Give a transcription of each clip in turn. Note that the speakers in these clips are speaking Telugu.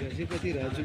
గజపతి రాజు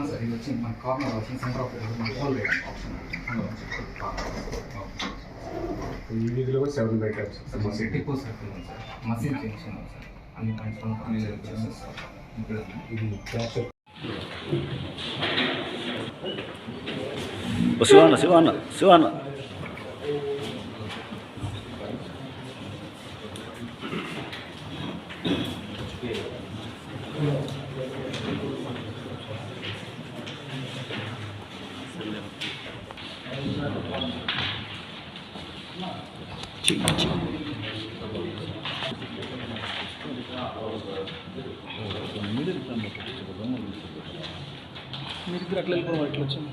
సార్ ఇది వచ్చి మన కార్నర్ వచ్చి సెంటర్ ఆఫ్ హోల్ ఆప్షన్ ఈ వీధిలో seven bikers sir Tippu circle ఉంది సార్ మసీద్ జంక్షన్ ఉంది సార్ అన్ని పాయింట్స్ సార్ ఇక్కడ ఇది క్యాప్చర్ శివాన్న శివాన్న శివాన్న. మీరు ఇద్దరు అట్లా వెళ్ళిపోవడం ఎట్లా వచ్చింది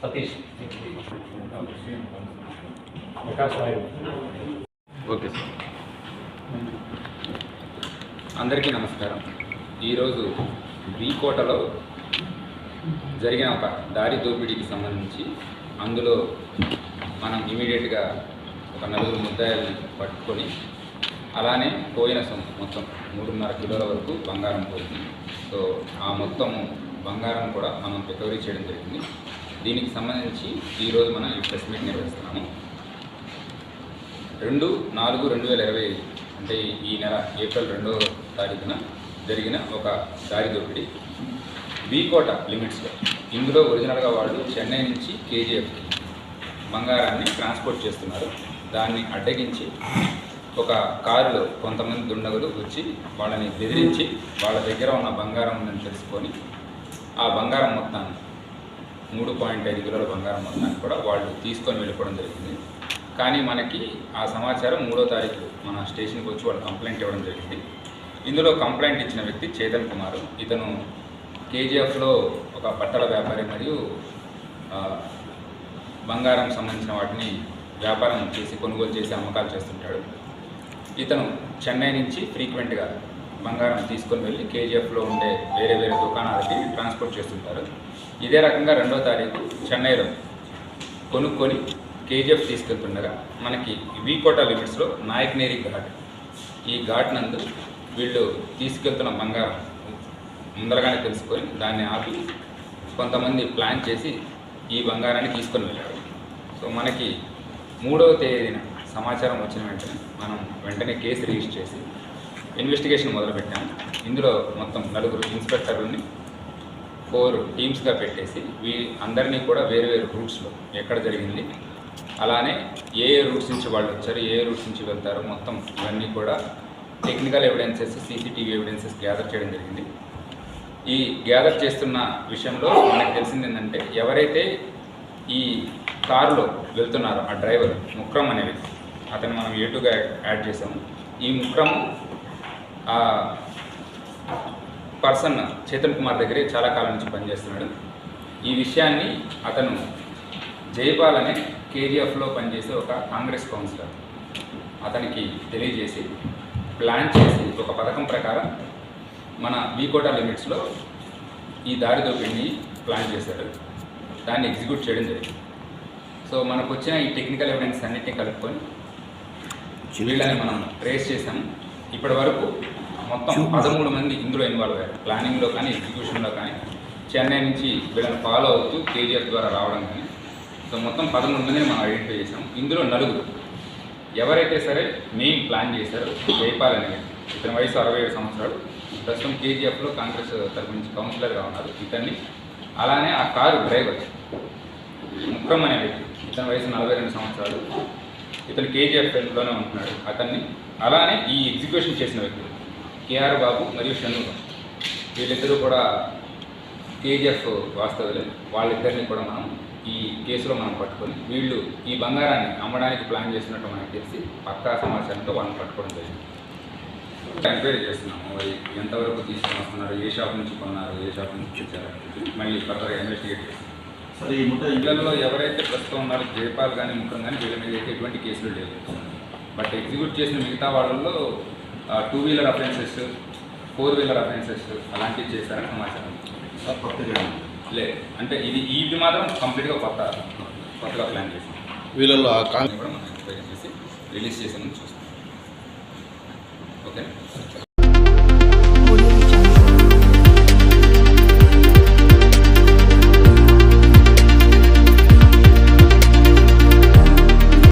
సతీష్ ప్రకాష్ నాయుడు ఓకే సార్. అందరికీ నమస్కారం. ఈరోజు కోటలో జరిగిన ఒక దారి దోపిడీకి సంబంధించి అందులో మనం ఇమీడియట్గా ఒక నలుగురు ముద్దాయిల్ని పట్టుకొని అలానే పోయిన సొమ్ము మొత్తం మూడున్నర కిలోల వరకు బంగారం పోయింది సో ఆ మొత్తము బంగారం కూడా మనం రికవరీ చేయడం జరిగింది. దీనికి సంబంధించి ఈరోజు మనం ఈ ప్రెస్ మీట్ నిర్వహిస్తున్నాము. రెండు నాలుగు రెండు వేల ఇరవై అంటే ఈ నెల ఏప్రిల్ రెండవ తారీఖున జరిగిన ఒక దారి దోపిడీ. బీకోట లిమిట్స్లో ఇందులో ఒరిజినల్గా వాళ్ళు చెన్నై నుంచి కేజీఎఫ్ బంగారాన్ని ట్రాన్స్పోర్ట్ చేస్తున్నారు. దాన్ని అడ్డగించి ఒక కారులో కొంతమంది దుండగులు వచ్చి వాళ్ళని బెదిరించి వాళ్ళ దగ్గర ఉన్న బంగారం ఉందని తెలుసుకొని ఆ బంగారం మొత్తాన్ని మూడు పాయింట్ ఐదు కిలోల బంగారం మొత్తాన్ని కూడా వాళ్ళు తీసుకొని వెళ్ళిపోవడం జరిగింది. కానీ మనకి ఆ సమాచారం మూడో తారీఖు మన స్టేషన్కి వచ్చి వాళ్ళు కంప్లైంట్ ఇవ్వడం జరిగింది. ఇందులో కంప్లైంట్ ఇచ్చిన వ్యక్తి చేతన్ కుమార్. ఇతను కేజీఎఫ్లో ఒక బట్టల వ్యాపారి మరియు బంగారం సంబంధించిన వాటిని వ్యాపారం చేసి కొనుగోలు చేసి అమ్మకాలు చేస్తుంటాడు. ఇతను చెన్నై నుంచి ఫ్రీక్వెంట్గా బంగారం తీసుకొని వెళ్ళి కేజీఎఫ్లో ఉండే వేరే వేరే దుకాణాలకి ట్రాన్స్పోర్ట్ చేస్తుంటారు. ఇదే రకంగా రెండో తారీఖు చెన్నైలో కొనుక్కొని కేజీఎఫ్ తీసుకెళ్తుండగా మనకి వీకోట లిమిట్స్లో నాయక్నేరి ఘాట్. ఈ ఘాట్ నందు వీళ్ళు తీసుకెళ్తున్న బంగారం ముందరగానే తెలుసుకొని దాన్ని ఆపి కొంతమంది ప్లాన్ చేసి ఈ బంగారాన్ని తీసుకొని వెళ్ళారు. సో మనకి మూడవ తేదీన సమాచారం వచ్చిన వెంటనే మనం వెంటనే కేసు రిజిస్టర్ చేసి ఇన్వెస్టిగేషన్ మొదలుపెట్టాము. ఇందులో మొత్తం నలుగురు ఇన్స్పెక్టర్లని ఫోర్ టీమ్స్గా పెట్టేసి వీ అందరినీ కూడా వేరు వేరు రూట్స్లో ఎక్కడ జరిగింది. అలానే ఏ ఏ రూట్స్ నుంచి వాళ్ళు వచ్చారు ఏ ఏ రూట్స్ నుంచి వెళ్తారు మొత్తం ఇవన్నీ కూడా technical evidences CCTV evidences gather చేయడం జరిగింది. ఈ గ్యాదర్ చేస్తున్న విషయంలో మనకు తెలిసింది ఏంటంటే ఎవరైతే ఈ కారులో వెళ్తున్నారో ఆ డ్రైవర్ ముక్రం అనే వ్యక్తి అతను మనం ఏటుగా యాడ్ చేసాము ఈ ముక్రము ఆ పర్సన్ చేతన్ కుమార్ దగ్గరే చాలా కాలం నుంచి పనిచేస్తున్నాడు. ఈ విషయాన్ని అతను జైపాల్ అనే కేజీఎఫ్లో పనిచేసే ఒక కాంగ్రెస్ కౌన్సిలర్ అతనికి తెలియజేసి ప్లాన్ చేసి ఒక పథకం ప్రకారం మన వీకోటా లిమిట్స్లో ఈ దారి దోపిడిని ప్లాన్ చేశాడు దాన్ని ఎగ్జిక్యూట్ చేయడం జరిగింది. సో మనకు వచ్చిన ఈ టెక్నికల్ ఎవిడెన్స్ అన్నిటిని కలుపుకొని వీళ్ళని మనం ట్రేస్ చేసాము ఇప్పటి వరకు మొత్తం పదమూడు మంది ఇందులో ఇన్వాల్వ్ అయ్యారు. ప్లానింగ్లో కానీ ఎగ్జిక్యూషన్లో కానీ. చెన్నై నుంచి వీళ్ళని ఫాలో అవుతూ కేజీఎఫ్ ద్వారా రావడం కానీ. సో మొత్తం పదమూడు మందిని మనం ఐడెంటిఫై చేసాం ఇందులో నలుగురు. ఎవరైతే సరే మెయిన్ ప్లాన్ చేశారో జైపాల్ అనే వ్యక్తి. ఇతని వయసు అరవై ఏడు సంవత్సరాలు. ప్రస్తుతం కేజీఎఫ్లో కాంగ్రెస్ తరపు నుంచి కౌన్సిలర్గా ఉన్నారు ఇతన్ని. అలానే ఆ కారు డ్రైవర్ ముక్రమ్ అనే వ్యక్తి. ఇతని వయసు నలభై రెండు సంవత్సరాలు. ఇతను కేజీఎఫ్లోనే ఉంటున్నాడు అతన్ని. అలానే ఈ ఎగ్జిక్యూషన్ చేసిన వ్యక్తులు కేఆర్ బాబు మరియు షణ్ముఖం వీళ్ళిద్దరూ కూడా కేజీఎఫ్ వాస్తవులే వాళ్ళిద్దరిని కూడా మనం ఈ కేసులో మనం పట్టుకొని వీళ్ళు ఈ బంగారాన్ని అమ్మడానికి ప్లాన్ చేసినట్టు మనకు తెలిసి పక్కా సమాచారంతో వాళ్ళని పట్టుకోవడం జరిగింది. ఎంక్వైరీ చేస్తున్నాము. మరి ఎంతవరకు తీసుకొని వస్తున్నారు? ఏ షాప్ నుంచి కొన్నారు? ఏ షాప్ నుంచి ఇచ్చారు మళ్ళీ ఫర్దర్గా ఇన్వెస్టిగేట్ చేస్తాం. సరే ఈ ముఠా ఇళ్ళలో ఎవరైతే ప్రస్తుతం ఉన్నారో జయపాల్ కానీ ముఖ్యం కానీ వీళ్ళ మీద అయితే ఎటువంటి కేసులు లేవు. బట్ ఎగ్జిక్యూట్ చేసిన మిగతా వాళ్ళల్లో two wheeler offences four wheeler offences అలాంటివి చేశారని సమాచారం. లేదు అంటే ఇది ఇది మాత్రం కంప్లీట్గా కొత్త కొత్తగా ప్లాన్ చేసాం వీళ్ళలో ఆ కాంగ్రెస్ దాన్ని కూడా మనం చేసి రిలీజ్ చేసామని చూస్తాం. ఓకే